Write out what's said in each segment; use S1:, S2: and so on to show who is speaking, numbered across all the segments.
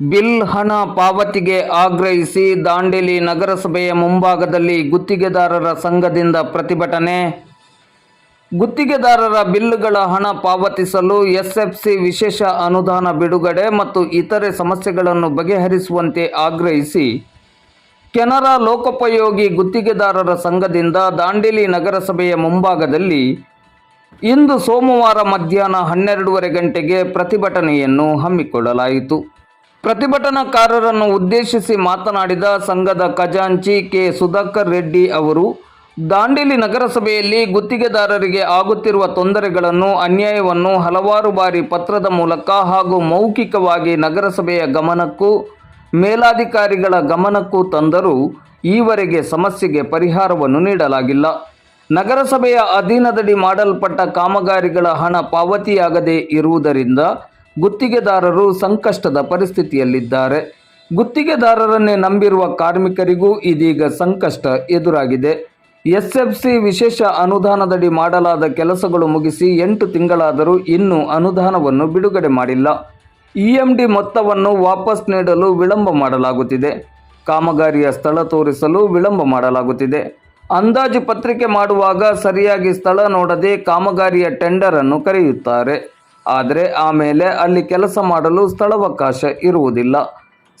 S1: Bill ಹಣ ಪಾವತಿಗೆ ಆಗ್ರಹಿಸಿ ದಾಂಡೇಲಿ ನಗರಸಭೆಯ ಮುಂಭಾಗದಲ್ಲಿ ಗುತ್ತಿಗೆದಾರರ ಸಂಘದಿಂದ ಪ್ರತಿಭಟನೆ. ಗುತ್ತಿಗೆದಾರರ ಬಿಲ್ಗಳ ಹಣ ಪಾವತಿಸಲು ಎಸ್ಎಫ್ಸಿ ವಿಶೇಷ ಅನುದಾನ ಬಿಡುಗಡೆ ಮತ್ತು ಇತರೆ ಸಮಸ್ಯೆಗಳನ್ನು ಬಗೆಹರಿಸುವಂತೆ ಆಗ್ರಹಿಸಿ. ಕೆನರಾ ಲೋಕೋಪಯೋಗಿ ಗುತ್ತಿಗೆದಾರರ ಸಂಘದಿಂದ ದಾಂಡೇಲಿ ನಗರಸಭೆಯ ಮುಂಭಾಗದಲ್ಲಿ ಇಂದು ಸೋಮವಾರ ಮಧ್ಯಾಹ್ನ ಹನ್ನೆರಡೂವರೆ ಗಂಟೆಗೆ ಪ್ರತಿಭಟನೆಯನ್ನು ಹಮ್ಮಿಕೊಳ್ಳಲಾಯಿತು. ಪ್ರತಿಭಟನಾಕಾರರನ್ನು ಉದ್ದೇಶಿಸಿ ಮಾತನಾಡಿದ ಸಂಘದ ಖಜಾಂಚಿ ಕೆ. ಸುಧಾಕರ್ ರೆಡ್ಡಿ ಅವರು, ದಾಂಡೇಲಿ ನಗರಸಭೆಯಲ್ಲಿ ಗುತ್ತಿಗೆದಾರರಿಗೆ ಆಗುತ್ತಿರುವ ತೊಂದರೆಗಳನ್ನು, ಅನ್ಯಾಯವನ್ನು ಹಲವಾರು ಬಾರಿ ಪತ್ರದ ಮೂಲಕ ಹಾಗೂ ಮೌಖಿಕವಾಗಿ ನಗರಸಭೆಯ ಗಮನಕ್ಕೂ, ಮೇಲಾಧಿಕಾರಿಗಳ ಗಮನಕ್ಕೂ ತಂದರೂ ಈವರೆಗೆ ಸಮಸ್ಯೆಗೆ ಪರಿಹಾರವನ್ನು ನೀಡಲಾಗಿಲ್ಲ. ನಗರಸಭೆಯ ಅಧೀನದಡಿ ಮಾಡಲ್ಪಟ್ಟ ಕಾಮಗಾರಿಗಳ ಹಣ ಪಾವತಿಯಾಗದೇ ಇರುವುದರಿಂದ ಗುತ್ತಿಗೆದಾರರು ಸಂಕಷ್ಟದ ಪರಿಸ್ಥಿತಿಯಲ್ಲಿದ್ದಾರೆ. ಗುತ್ತಿಗೆದಾರರನ್ನೇ ನಂಬಿರುವ ಕಾರ್ಮಿಕರಿಗೂ ಇದೀಗ ಸಂಕಷ್ಟ ಎದುರಾಗಿದೆ. ಎಸ್ಎಫ್ಸಿ ವಿಶೇಷ ಅನುದಾನದಡಿ ಮಾಡಲಾದ ಕೆಲಸಗಳು ಮುಗಿಸಿ ಎಂಟು ತಿಂಗಳಾದರೂ ಇನ್ನೂ ಅನುದಾನವನ್ನು ಬಿಡುಗಡೆ ಮಾಡಿಲ್ಲ. ಇಎಂಡಿ ಮೊತ್ತವನ್ನು ವಾಪಸ್ ನೀಡಲು ವಿಳಂಬ ಮಾಡಲಾಗುತ್ತಿದೆ. ಕಾಮಗಾರಿಯ ಸ್ಥಳ ತೋರಿಸಲು ವಿಳಂಬ ಮಾಡಲಾಗುತ್ತಿದೆ. ಅಂದಾಜು ಪತ್ರಿಕೆ ಮಾಡುವಾಗ ಸರಿಯಾಗಿ ಸ್ಥಳ ನೋಡದೆ ಕಾಮಗಾರಿಯ ಟೆಂಡರ್ ಅನ್ನು ಕರೆಯುತ್ತಾರೆ. ಆದರೆ ಆಮೇಲೆ ಅಲ್ಲಿ ಕೆಲಸ ಮಾಡಲು ಸ್ಥಳಾವಕಾಶ ಇರುವುದಿಲ್ಲ.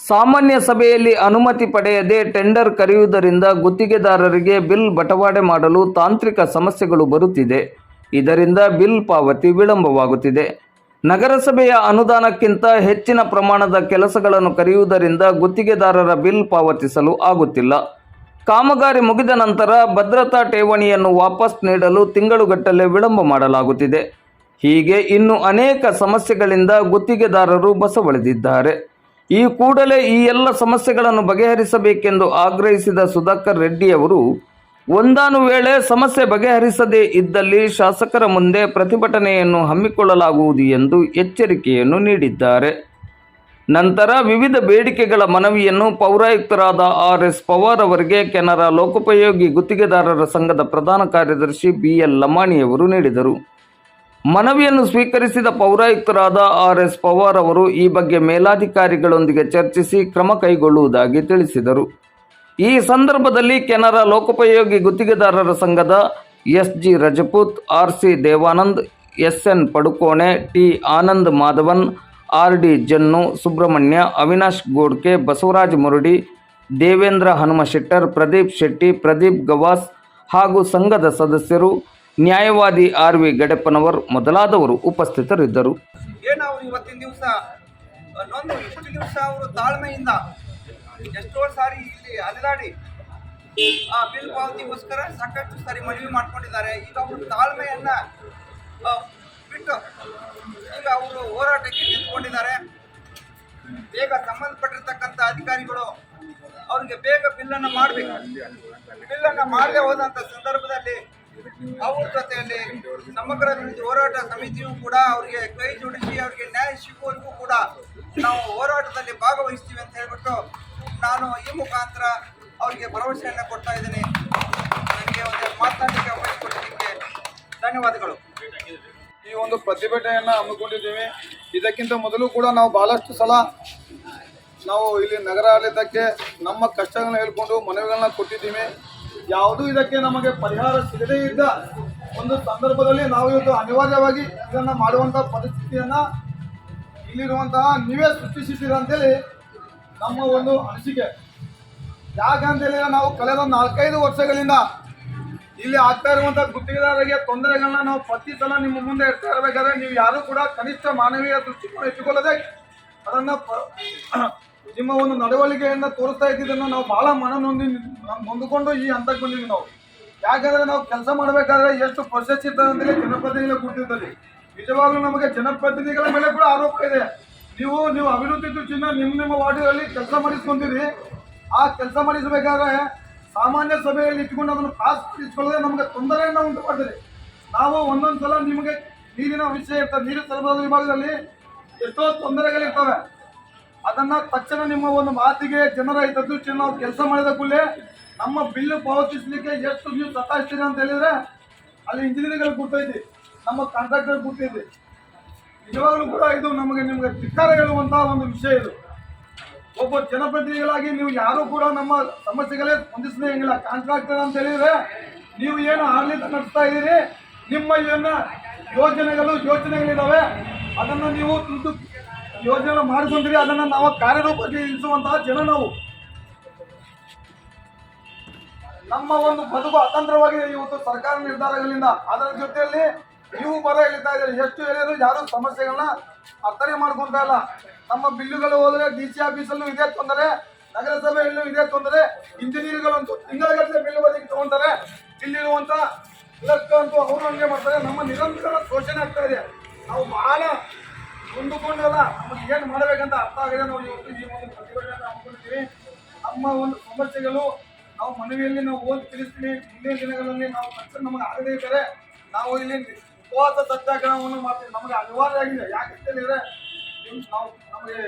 S1: ಸಾಮಾನ್ಯ ಸಭೆಯಲ್ಲಿ ಅನುಮತಿ ಪಡೆಯದೆ ಟೆಂಡರ್ ಕರೆಯುವುದರಿಂದ ಗುತ್ತಿಗೆದಾರರಿಗೆ ಬಿಲ್ ಬಟವಾಡೆ ಮಾಡಲು ತಾಂತ್ರಿಕ ಸಮಸ್ಯೆಗಳು ಬರುತ್ತಿದೆ. ಇದರಿಂದ ಬಿಲ್ ಪಾವತಿ ವಿಳಂಬವಾಗುತ್ತಿದೆ. ನಗರಸಭೆಯ ಅನುದಾನಕ್ಕಿಂತ ಹೆಚ್ಚಿನ ಪ್ರಮಾಣದ ಕೆಲಸಗಳನ್ನು ಕರೆಯುವುದರಿಂದ ಗುತ್ತಿಗೆದಾರರ ಬಿಲ್ ಪಾವತಿಸಲು ಆಗುತ್ತಿಲ್ಲ. ಕಾಮಗಾರಿ ಮುಗಿದ ನಂತರ ಭದ್ರತಾ ಠೇವಣಿಯನ್ನು ವಾಪಸ್ ನೀಡಲು ತಿಂಗಳುಗಟ್ಟಲೆ ವಿಳಂಬ ಮಾಡಲಾಗುತ್ತಿದೆ. ಹೀಗೆ ಇನ್ನು ಅನೇಕ ಸಮಸ್ಯೆಗಳಿಂದ ಗುತ್ತಿಗೆದಾರರು ಬಸವಳಿದಿದ್ದಾರೆ. ಈ ಕೂಡಲೇ ಈ ಎಲ್ಲ ಸಮಸ್ಯೆಗಳನ್ನು ಬಗೆಹರಿಸಬೇಕೆಂದು ಆಗ್ರಹಿಸಿದ ಸುಧಾಕರ್ ರೆಡ್ಡಿ ಅವರು ಒಂದಾನು ವೇಳೆ ಸಮಸ್ಯೆ ಬಗೆಹರಿಸದೇ ಇದ್ದಲ್ಲಿ ಶಾಸಕರ ಮುಂದೆ ಪ್ರತಿಭಟನೆಯನ್ನು ಹಮ್ಮಿಕೊಳ್ಳಲಾಗುವುದು ಎಂದು ಎಚ್ಚರಿಕೆಯನ್ನು ನೀಡಿದ್ದಾರೆ. ನಂತರ ವಿವಿಧ ಬೇಡಿಕೆಗಳ ಮನವಿಯನ್ನು ಪೌರಾಯುಕ್ತರಾದ ಆರ್ ಎಸ್ ಪವಾರ್ ಅವರಿಗೆ ಕೆನರಾ ಲೋಕೋಪಯೋಗಿ ಗುತ್ತಿಗೆದಾರರ ಸಂಘದ ಪ್ರಧಾನ ಕಾರ್ಯದರ್ಶಿ ಬಿ ಎಲ್ ಲಮಾಣಿಯವರು ನೀಡಿದರು. ಮನವಿಯನ್ನು ಸ್ವೀಕರಿಸಿದ ಪೌರಾಯುಕ್ತರಾದ ಆರ್ ಎಸ್ ಪವಾರ್ ಅವರು ಈ ಬಗ್ಗೆ ಮೇಲಾಧಿಕಾರಿಗಳೊಂದಿಗೆ ಚರ್ಚಿಸಿ ಕ್ರಮ ಕೈಗೊಳ್ಳುವುದಾಗಿ ತಿಳಿಸಿದರು. ಈ ಸಂದರ್ಭದಲ್ಲಿ ಕೆನರಾ ಲೋಕೋಪಯೋಗಿ ಗುತ್ತಿಗೆದಾರರ ಸಂಘದ S G Rajput, R C Devanand, S N Padukone, T Anand Madhavan, R D Jannu, Subrahmanya, Avinash Godke, Basavaraj Murudi, Devendra Hanumashettar, Pradeep Shetty, Pradeep Gavas ಹಾಗೂ ಸಂಘದ ಸದಸ್ಯರು ನ್ಯಾಯವಾದಿ ಆರ್ ವಿ ಗಡೆಪ್ಪನವರ್ ಮೊದಲಾದವರು ಉಪಸ್ಥಿತರಿದ್ದರು.
S2: ಏನು ಅವ್ರು ಇವತ್ತಿನ ದಿವಸ ನೊಂದು ಇಷ್ಟು ದಿವಸ ಅವರು ತಾಳ್ಮೆಯಿಂದ ಎಷ್ಟೋ ಸಾರಿ ಇಲ್ಲಿ ಅಲೆದಾಡಿ, ಆ, ಬಿಲ್ ಪಾವತಿಗೋಸ್ಕರ ಸಾಕಷ್ಟು ಸಾರಿ ಮನವಿ ಮಾಡ್ಕೊಂಡಿದ್ದಾರೆ. ಈಗ ಅವರು ತಾಳ್ಮೆಯನ್ನ ಬಿಟ್ಟು ಈಗ ಅವರು ಹೋರಾಟಕ್ಕೆ ನಿಂತ್ಕೊಂಡಿದ್ದಾರೆ. ಬೇಗ ಸಂಬಂಧಪಟ್ಟಿರ್ತಕ್ಕಂಥ ಅಧಿಕಾರಿಗಳು ಅವ್ರಿಗೆ ಬೇಗ ಬಿಲ್ಲನ್ನು ಮಾಡಬೇಕು. ಬಿಲ್ಲನ್ನು ಮಾಡದೆ ಹೋದಂಥ ಸಂದರ್ಭದಲ್ಲಿ ಅವ್ರ ಜೊತೆಯಲ್ಲಿ ಸಮಗ್ರ ಅಭಿವೃದ್ಧಿ ಹೋರಾಟ ಸಮಿತಿಯು ಕೂಡ ಅವರಿಗೆ ಕೈ ಜೋಡಿಸಿ ಅವರಿಗೆ ನ್ಯಾಯ ಸಿಗುವವರೆಗೂ ಕೂಡ ನಾವು ಹೋರಾಟದಲ್ಲಿ ಭಾಗವಹಿಸ್ತೀವಿ ಅಂತ ಹೇಳ್ಬಿಟ್ಟು ನಾನು ಈ ಮುಖಾಂತರ ಅವರಿಗೆ ಭರವಸೆಯನ್ನು ಕೊಡ್ತಾ ಇದ್ದೀನಿ. ನನಗೆ ಒಂದು ಮಾತನಾಡಲಿಕ್ಕೆ ಅವಕಾಶ ಕೊಟ್ಟಿದ್ದಕ್ಕೆ ಧನ್ಯವಾದಗಳು.
S3: ಈ ಒಂದು ಪ್ರತಿಭಟನೆಯನ್ನ ಹಮ್ಮಿಕೊಂಡಿದ್ದೀವಿ. ಇದಕ್ಕಿಂತ ಮೊದಲು ಕೂಡ ನಾವು ಬಹಳಷ್ಟು ಸಲ ನಾವು ಇಲ್ಲಿ ನಗರ ಆಡಳಿತಕ್ಕೆ ನಮ್ಮ ಕಷ್ಟಗಳನ್ನ ಹೇಳ್ಕೊಂಡು ಮನವಿಗಳನ್ನ ಕೊಟ್ಟಿದ್ದೀವಿ. ಯಾವುದೂ ಇದಕ್ಕೆ ನಮಗೆ ಪರಿಹಾರ ಸಿಗದೇ ಇದ್ದ ಒಂದು ಸಂದರ್ಭದಲ್ಲಿ ನಾವು ಇವತ್ತು ಅನಿವಾರ್ಯವಾಗಿ ಇದನ್ನು ಮಾಡುವಂತಹ ಪರಿಸ್ಥಿತಿಯನ್ನ ಇಲ್ಲಿರುವಂತಹ ನೀವೇ ಸೃಷ್ಟಿಸಿದ್ದೀರ ಅಂತೇಳಿ ನಮ್ಮ ಒಂದು ಅನಿಸಿಕೆ. ಯಾಕಂತೇಳಿ ನಾವು ಕಳೆದ ನಾಲ್ಕೈದು ವರ್ಷಗಳಿಂದ ಇಲ್ಲಿ ಆಗ್ತಾ ಇರುವಂಥ ಗುತ್ತಿಗೆದಾರರಿಗೆ ತೊಂದರೆಗಳನ್ನ ನಾವು ಪ್ರತಿ ಸಲ ನಿಮ್ಮ ಮುಂದೆ ಇಡ್ತಾ ಇರಬೇಕಾದ್ರೆ ನೀವು ಯಾರು ಕೂಡ ಕನಿಷ್ಠ ಮಾನವೀಯ ದೃಷ್ಟಿಕೋನ ಇಟ್ಟುಕೊಳ್ಳದೆ ಅದನ್ನ ನಿಮ್ಮ ಒಂದು ನಡವಳಿಕೆಯನ್ನ ತೋರಿಸ್ತಾ ಇದ್ದಿದ್ದನ್ನು ನಾವು ಬಹಳ ಮನ ನೊಂದಿ ನೊಂದುಕೊಂಡು ಈ ಹಂತಕ್ಕೆ ಬಂದಿದ್ದೀವಿ ನಾವು. ಯಾಕಂದ್ರೆ ನಾವು ಕೆಲಸ ಮಾಡಬೇಕಾದ್ರೆ ಎಷ್ಟು ಪ್ರೊಸೆಸ್ ಇರ್ತದೆ ಜನಪ್ರತಿನಿಧಿಗಳ ಕೊಟ್ಟಿರ್ತದೆ ನಿಜವಾಗ್ಲೂ ನಮಗೆ ಜನಪ್ರತಿನಿಧಿಗಳ ಮೇಲೆ ಕೂಡ ಆರೋಪ ಇದೆ. ನೀವು ನೀವು ಅಭಿವೃದ್ಧಿ ಚಿನ್ನ ನಿಮ್ಮ ನಿಮ್ಮ ವಾರ್ಡ್ಗಳಲ್ಲಿ ಕೆಲಸ ಮಾಡಿಸ್ಕೊಂತೀರಿ ಆ ಕೆಲಸ ಮಾಡಿಸಬೇಕಾದ್ರೆ ಸಾಮಾನ್ಯ ಸಭೆಯಲ್ಲಿ ಇಟ್ಕೊಂಡು ಅದನ್ನು ಪಾಸ್ ಇಟ್ಕೊಳ್ಳದೆ ನಮಗೆ ತೊಂದರೆಯನ್ನು ಉಂಟು ಮಾಡ್ತದೆ ನಾವು ಒಂದೊಂದು ಸಲ ನಿಮಗೆ ನೀರಿನ ವಿಷಯ ಇರ್ತದೆ, ನೀರು ಸರಬರಾಜು ವಿಭಾಗದಲ್ಲಿ ಎಷ್ಟೋ ತೊಂದರೆಗಳಿರ್ತವೆ. ಅದನ್ನ ತಕ್ಷಣ ನಿಮ್ಮ ಒಂದು ಮಾತಿಗೆ ಜನರ ಹಿತದೃಷ್ಟಿಯಲ್ಲಿ ನಾವು ಕೆಲಸ ಮಾಡಿದ ಕೂಡಲೇ ನಮ್ಮ ಬಿಲ್ ಪಾವತಿಸಲಿಕ್ಕೆ ಎಷ್ಟು ನೀವು ಸತಾಯಿಸ್ತೀರಿ ಅಂತ ಹೇಳಿದ್ರೆ ಅಲ್ಲಿ ಇಂಜಿನಿಯರ್ಗಳು ಗುರ್ತೈತಿ, ನಮ್ಮ ಕಾಂಟ್ರಾಕ್ಟರ್ ಗುರ್ತೈತಿ ನಿಜವಾಗ್ಲೂ ಕೂಡ ಇದು ನಮಗೆ ನಿಮಗೆ ಧಿಕ್ಕಾರ ಹೇಳುವಂತಹ ಒಂದು ವಿಷಯ ಇದು. ಒಬ್ಬ ಜನಪ್ರತಿನಿಧಿಗಳಾಗಿ ನೀವು ಯಾರು ಕೂಡ ನಮ್ಮ ಸಮಸ್ಯೆಗಳೇ ಸ್ಪಂದಿಸದೇ ಹೇಗಿಲ್ಲ ಕಾಂಟ್ರಾಕ್ಟರ್ ಅಂತ ಹೇಳಿದ್ರೆ ನೀವು ಏನು ಆಡಳಿತ ನಡೆಸ್ತಾ ಇದ್ದೀರಿ, ನಿಮ್ಮ ಏನ ಯೋಜನೆಗಳು ಯೋಜನೆಗಳಿದಾವೆ ಅದನ್ನು ನೀವು ದುಡ್ಡು ಯೋಜನೆ ಮಾಡಿಕೊಂಡ್ರಿ ಅದನ್ನ ನಾವು ಕಾರ್ಯರೂಪಕ್ಕೆ ಇಳಿಸುವಂತಹ ಜನ ನಾವು. ನಮ್ಮ ಒಂದು ಬದುಕು ಅತಂತ್ರವಾಗಿದೆ. ಇವತ್ತು ಸರ್ಕಾರ ನಿರ್ಧಾರಗಳಿಂದ ಅದರ ಜೊತೆಯಲ್ಲಿ ನೀವು ಬರ ಹೇಳ್ತಾ ಇದ್ದೀರಿ. ಎಷ್ಟು ಹೇಳಿದ್ರು ಯಾರು ಸಮಸ್ಯೆಗಳನ್ನ ಅರ್ಥನೆ ಮಾಡ್ಕೊಂತ ಇಲ್ಲ. ನಮ್ಮ ಬಿಲ್ಲುಗಳು ಹೋದ್ರೆ ಡಿ ಸಿ ಆಫೀಸಲ್ಲೂ ಇದೇ ತೊಂದರೆ, ನಗರಸಭೆಯಲ್ಲೂ ಇದೇ ತೊಂದರೆ, ಇಂಜಿನಿಯರ್ಗಳಂತೂ ತಿಂಗಳಗಟ್ಟಲೆ ಬಿಲ್ಲು ಬದಿಗೆ ತಗೊಂತಾರೆ. ಇಲ್ಲಿರುವಂತ ಕ್ಲರ್ಕ್ ಅಂತೂ ಅವರು ಹಂಗೆ ಮಾಡ್ತಾರೆ. ನಮ್ಮ ನಿರಂತರ ಶೋಷಣೆ ಆಗ್ತಾ ಇದೆ. ನಾವು ಬಹಳ ಹೊಂದಿಕೊಂಡಲ್ಲ ನಮಗೆ ಏನು ಮಾಡಬೇಕಂತ ಅರ್ಥ ಆಗಿದೆ ನಾವು ಇವತ್ತು ಈ ಒಂದು ಪ್ರತಿಭಟನೆ ನಮ್ಮ ಒಂದು ಸಮಸ್ಯೆಗಳು ನಾವು ಮನವಿಯಲ್ಲಿ ನಾವು ಓದಿ ತಿಳಿಸ್ತೀವಿ. ಮುಂದಿನ ದಿನಗಳಲ್ಲಿ ನಾವು ತಕ್ಷಣ ನಮಗೆ ಆಗದೇ ಇದ್ದರೆ ನಾವು ಇಲ್ಲಿ ಉಪವಾಸ ಸತ್ಯಾಗ್ರಹವನ್ನು ಮಾಡ್ತೀವಿ. ನಮಗೆ ಅನಿವಾರ್ಯ ಆಗಿದೆ. ಯಾಕಂತ ಹೇಳಿದ್ರೆ ನೀವು ನಮಗೆ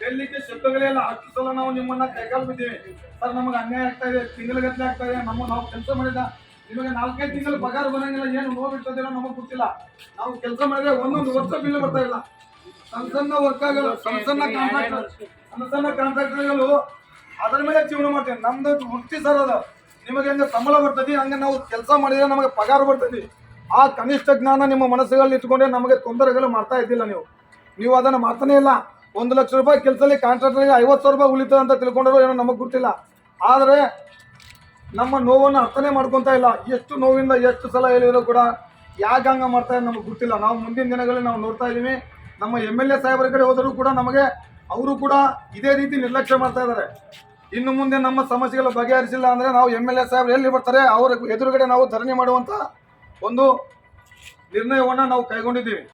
S3: ಹೇಳಲಿಕ್ಕೆ ಶಬ್ದಗಳೆಲ್ಲ ಹತ್ತು ಸಲ ನಾವು ನಿಮ್ಮನ್ನ ಕೈಕಾಲು ಬಿದ್ದೀವಿ. ಸರ್, ನಮಗೆ ಅನ್ಯಾಯ ಆಗ್ತಾ ಇದೆ. ತಿಂಗಳಗಟ್ಟಲೆ ಆಗ್ತಾ ಇದೆ. ನಮ್ಮ ನಾವು ಕೆಲಸ ಮಾಡಿದ ನಿಮಗೆ ನಾಲ್ಕೈದು ತಿಂಗಳು ಪಗಾರ ಬರಂಗಿಲ್ಲ ಏನು ನೋವು ನೋಡ್ಬಿಡ್ತದೇನೋ ನಮಗೆ ಗೊತ್ತಿಲ್ಲ. ನಾವು ಕೆಲಸ ಮಾಡಿದ್ರೆ ಒಂದೊಂದು ವರ್ಷ ಬಿಲ್ ಬರ್ತಾ ಇಲ್ಲ. ಸಣ್ಣ ಸಣ್ಣ ವರ್ಕಗಳು ಸಣ್ಣ ಸಣ್ಣ ಕಾಂಟ್ರಾಕ್ಟರ್ ಸಣ್ಣ ಸಣ್ಣ ಕಾಂಟ್ರಾಕ್ಟರ್ಗಳು ಅದರ ಮೇಲೆ ಜೀವನ ಮಾಡ್ತೀವಿ. ನಮ್ದು ವೃತ್ತಿ ಸರ್ ಅದ. ನಿಮಗೆ ಹಂಗೆ ಸಂಬಳ ಬರ್ತದೆ ಹಂಗೆ ನಾವು ಕೆಲಸ ಮಾಡಿದ್ರೆ ನಮಗೆ ಪಗಾರ ಬರ್ತದೆ. ಆ ಕನಿಷ್ಠ ಜ್ಞಾನ ನಿಮ್ಮ ಮನಸ್ಸುಗಳಲ್ಲಿ ಇಟ್ಕೊಂಡೆ ನಮಗೆ ತೊಂದರೆಗಳು ಮಾಡ್ತಾ ಇದ್ದಿಲ್ಲ ನೀವು. ನೀವು ಅದನ್ನು ಮಾಡ್ತಾನೇ ಇಲ್ಲ. ಒಂದು ಲಕ್ಷ ರೂಪಾಯಿ ಕೆಲಸದಲ್ಲಿ ಕಾಂಟ್ರಾಕ್ಟರ್ಗೆ ಐವತ್ತು ಸಾವಿರ ರೂಪಾಯಿ ಉಳಿತದೆ ಅಂತ ತಿಳ್ಕೊಂಡ್ರು ಏನೋ ನಮಗೆ ಗೊತ್ತಿಲ್ಲ. ಆದರೆ ನಮ್ಮ ನೋವನ್ನು ಅರ್ಥನೇ ಮಾಡ್ಕೊತಾ ಇಲ್ಲ. ಎಷ್ಟು ನೋವಿಂದ ಎಷ್ಟು ಸಲ ಹೇಳಿದ್ರು ಕೂಡ ಯಾಕೆ ಹಂಗ ಮಾಡ್ತಾರೆ ನಮಗೆ ಗೊತ್ತಿಲ್ಲ. ನಾವು ಮುಂದಿನ ದಿನಗಳಲ್ಲಿ ನಾವು ನೋಡ್ತಾ ಇದ್ದೀವಿ. ನಮ್ಮ ಎಂ ಎಲ್ ಎ ಸಾಹೇಬರ ಕಡೆ ಹೋದರೂ ಕೂಡ ನಮಗೆ ಅವರು ಕೂಡ ಇದೇ ರೀತಿ ನಿರ್ಲಕ್ಷ್ಯ ಮಾಡ್ತಾ ಇದ್ದಾರೆ. ಇನ್ನು ಮುಂದೆ ನಮ್ಮ ಸಮಸ್ಯೆಗಳು ಬಗೆಹರಿಸಿಲ್ಲ ಅಂದರೆ ನಾವು ಎಂ ಎಲ್ ಎ ಸಾಹೇಬ್ರು ಎಲ್ಲಿ ಬರ್ತಾರೆ, ಅವರ ಎದುರುಗಡೆ ನಾವು ಧರಣಿ ಮಾಡುವಂಥ ಒಂದು ನಿರ್ಣಯವನ್ನು ನಾವು ಕೈಗೊಂಡಿದ್ದೀವಿ.